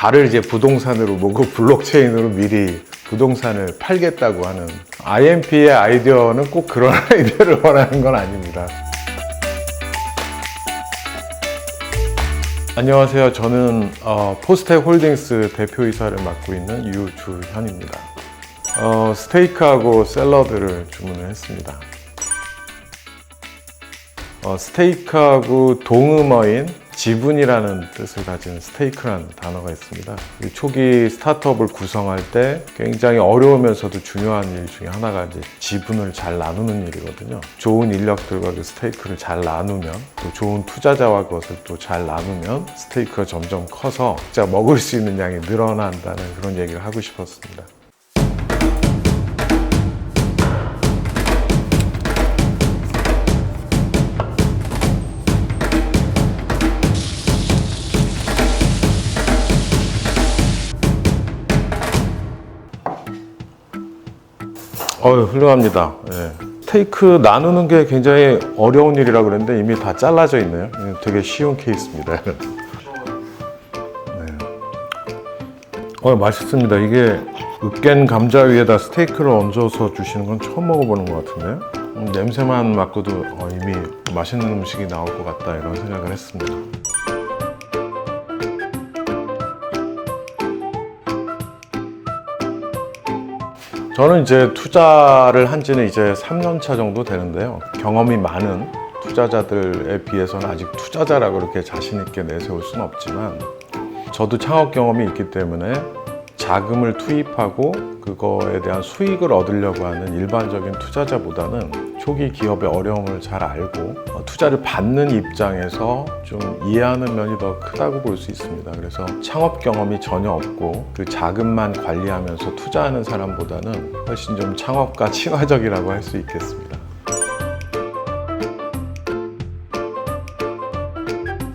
달을 이제 부동산으로 모고 블록체인으로 미리 부동산을 팔겠다고 하는 IMP의 아이디어는 꼭 그런 아이디어를 원하는 건 아닙니다. 안녕하세요. 저는 어, 포스텍 홀딩스 대표이사를 맡고 있는 유주현입니다. 어, 스테이크하고 샐러드를 주문을 했습니다. 어, 스테이크하고 동음어인 지분이라는 뜻을 가진 스테이크라는 단어가 있습니다. 이 초기 스타트업을 구성할 때 굉장히 어려우면서도 중요한 일 중에 하나가 이제 지분을 잘 나누는 일이거든요. 좋은 인력들과 그 스테이크를 잘 나누면 또 좋은 투자자와 그것을 또 잘 나누면 스테이크가 점점 커서 먹을 수 있는 양이 늘어난다는 그런 얘기를 하고 싶었습니다. 어유 훌륭합니다. 예. 스테이크 나누는 게 굉장히 어려운 일이라 그랬는데 이미 다 잘라져 있네요. 예, 되게 쉬운 케이스입니다. 네. 어 맛있습니다. 이게 으깬 감자 위에다 스테이크를 얹어서 주시는 건 처음 먹어보는 것 같은데요. 음, 냄새만 맡고도 어, 이미 맛있는 음식이 나올 것 같다 이런 생각을 했습니다. 저는 이제 투자를 한 지는 이제 3년 차 정도 되는데요. 경험이 많은 투자자들에 비해서는 아직 투자자라고 그렇게 자신있게 내세울 수는 없지만 저도 창업 경험이 있기 때문에 자금을 투입하고 그거에 대한 수익을 얻으려고 하는 일반적인 투자자보다는 초기 기업의 어려움을 잘 알고 어, 투자를 받는 입장에서 좀 이해하는 면이 더 크다고 볼 수 있습니다. 그래서 창업 경험이 전혀 없고 그 자금만 관리하면서 투자하는 사람보다는 훨씬 좀 창업과 친화적이라고 할 수 있겠습니다.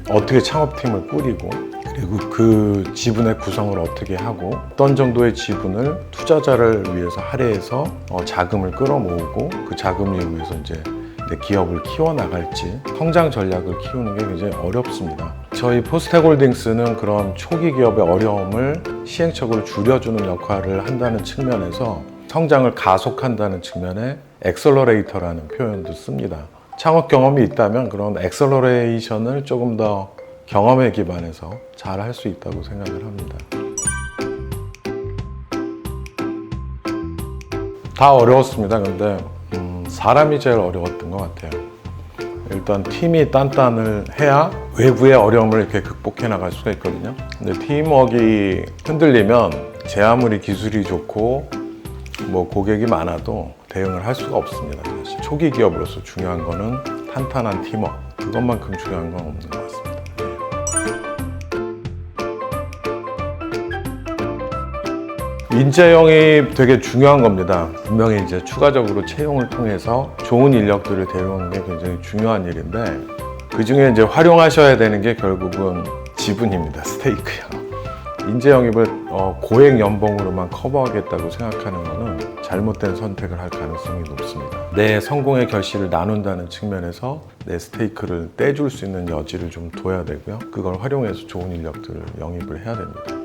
어떻게 창업팀을 꾸리고 그리고 그 지분의 구성을 어떻게 하고 어떤 정도의 지분을 투자자를 위해서 할애해서 어, 자금을 끌어모으고 그 자금을 이용해서 이제 내 기업을 키워나갈지 성장 전략을 키우는 게 굉장히 어렵습니다. 저희 포스텍홀딩스는 그런 초기 기업의 어려움을 시행착오를 줄여주는 역할을 한다는 측면에서 성장을 가속한다는 측면에 엑셀러레이터라는 표현도 씁니다. 창업 경험이 있다면 그런 엑셀러레이션을 조금 더 경험에 기반해서 잘 할 수 있다고 생각을 합니다. 다 어려웠습니다. 근데 음, 사람이 제일 어려웠던 것 같아요. 일단 팀이 단단을 해야 외부의 어려움을 이렇게 극복해 나갈 수가 있거든요. 근데 팀워크가 흔들리면 제 아무리 기술이 좋고 뭐 고객이 많아도 대응을 할 수가 없습니다. 사실 초기 기업으로서 중요한 거는 탄탄한 팀워크 그것만큼 중요한 건 없는 것 같습니다. 인재 영입 되게 중요한 겁니다. 분명히 이제 추가적으로 채용을 통해서 좋은 인력들을 데려오는 게 굉장히 중요한 일인데 그 중에 이제 활용하셔야 되는 게 결국은 지분입니다. 스테이크요. 인재 영입을 어, 고액 연봉으로만 커버하겠다고 생각하는 것은 잘못된 선택을 할 가능성이 높습니다. 내 성공의 결실을 나눈다는 측면에서 내 스테이크를 떼줄 수 있는 여지를 좀 둬야 되고요. 그걸 활용해서 좋은 인력들을 영입을 해야 됩니다.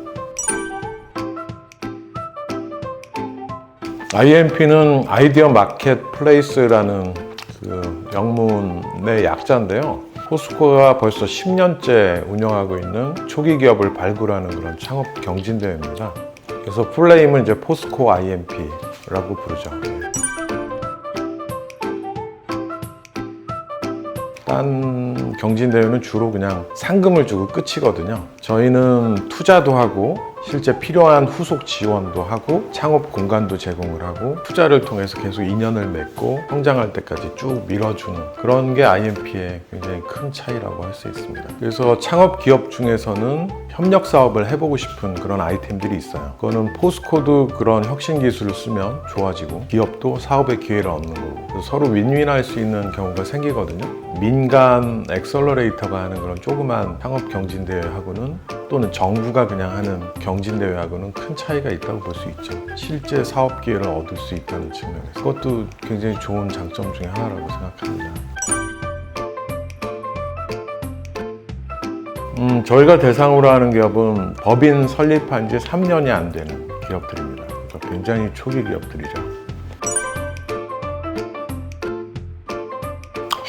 IMP는 아이디어 마켓 플레이스라는 그 영문의 약자인데요. 포스코가 벌써 10년째 운영하고 있는 초기 기업을 발굴하는 그런 창업 경진대회입니다. 그래서 풀네임은 이제 포스코 IMP라고 부르죠. 딴 경진대회는 주로 그냥 상금을 주고 끝이거든요. 저희는 투자도 하고 실제 필요한 후속 지원도 하고 창업 공간도 제공을 하고 투자를 통해서 계속 인연을 맺고 성장할 때까지 쭉 밀어주는 그런 게 IMP의 굉장히 큰 차이라고 할 수 있습니다. 그래서 창업 기업 중에서는 협력 사업을 해보고 싶은 그런 아이템들이 있어요. 그거는 포스코도 그런 혁신 기술을 쓰면 좋아지고 기업도 사업의 기회를 얻는 거고 서로 윈윈할 수 있는 경우가 생기거든요. 민간 엑셀러레이터가 하는 그런 조그만 창업 경진대회하고는 또는 정부가 그냥 하는 경진대회하고는 큰 차이가 있다고 볼 수 있죠. 실제 사업 기회를 얻을 수 있다는 측면에서 그것도 굉장히 좋은 장점 중에 하나라고 생각합니다. 음, 저희가 대상으로 하는 기업은 법인 설립한 지 3년이 안 되는 기업들입니다. 그러니까 굉장히 초기 기업들이죠.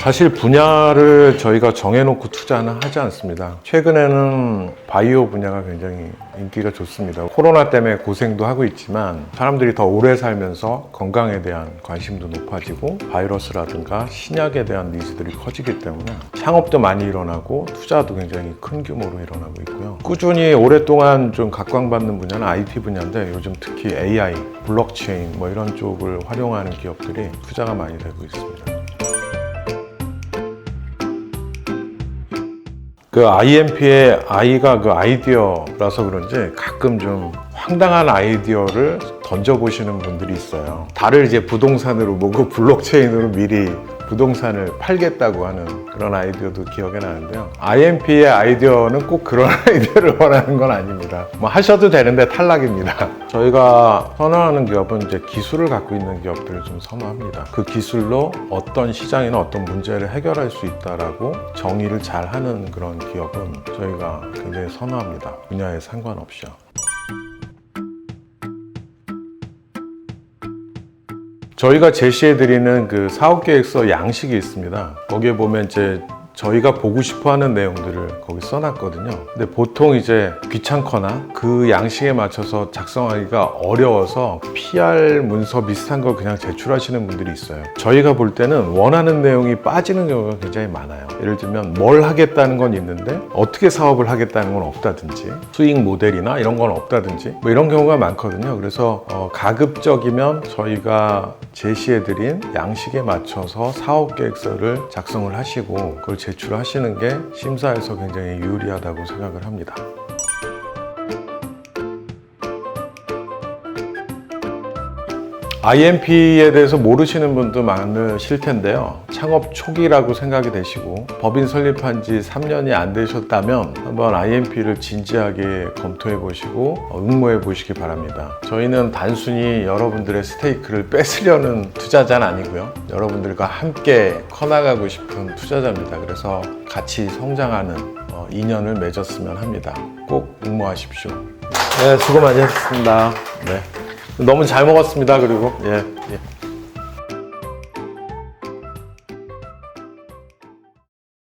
사실 분야를 저희가 정해놓고 투자는 하지 않습니다. 최근에는 바이오 분야가 굉장히 인기가 좋습니다. 코로나 때문에 고생도 하고 있지만 사람들이 더 오래 살면서 건강에 대한 관심도 높아지고 바이러스라든가 신약에 대한 니즈들이 커지기 때문에 창업도 많이 일어나고 투자도 굉장히 큰 규모로 일어나고 있고요. 꾸준히 오랫동안 좀 각광받는 분야는 IT 분야인데 요즘 특히 AI, 블록체인 뭐 이런 쪽을 활용하는 기업들이 투자가 많이 되고 있습니다. 그 IMP의 I가 그 아이디어라서 그런지 가끔 좀 황당한 아이디어를 던져보시는 분들이 있어요. 달을 이제 부동산으로 모고 블록체인으로 미리 부동산을 팔겠다고 하는 그런 아이디어도 기억에 나는데요. IMP의 아이디어는 꼭 그런 아이디어를 원하는 건 아닙니다. 뭐 하셔도 되는데 탈락입니다. 저희가 선호하는 기업은 이제 기술을 갖고 있는 기업들을 좀 선호합니다. 그 기술로 어떤 시장이나 어떤 문제를 해결할 수 있다라고 정의를 잘 하는 그런 기업은 저희가 굉장히 선호합니다. 분야에 상관없이요. 저희가 제시해드리는 그 사업계획서 양식이 있습니다. 거기에 보면 이제 저희가 보고 싶어 하는 내용들을 거기 써놨거든요. 근데 보통 이제 귀찮거나 그 양식에 맞춰서 작성하기가 어려워서 PR 문서 비슷한 걸 그냥 제출하시는 분들이 있어요. 저희가 볼 때는 원하는 내용이 빠지는 경우가 굉장히 많아요. 예를 들면 뭘 하겠다는 건 있는데 어떻게 사업을 하겠다는 건 없다든지 수익 모델이나 이런 건 없다든지 뭐 이런 경우가 많거든요. 그래서 어, 가급적이면 저희가 제시해드린 양식에 맞춰서 사업 계획서를 작성을 하시고 그걸 제출하시는 게 심사에서 굉장히 유리하다고 생각을 합니다. IMP에 대해서 모르시는 분도 많으실 텐데요. 창업 초기라고 생각이 되시고 법인 설립한 지 3년이 안 되셨다면 한번 IMP를 진지하게 검토해 보시고 어, 응모해 보시기 바랍니다. 저희는 단순히 여러분들의 스테이크를 뺏으려는 투자자는 아니고요. 여러분들과 함께 커나가고 싶은 투자자입니다. 그래서 같이 성장하는 어, 인연을 맺었으면 합니다. 꼭 응모하십시오. 네, 수고 많이 하셨습니다. 네. 너무 잘 먹었습니다. 그리고 예. 예.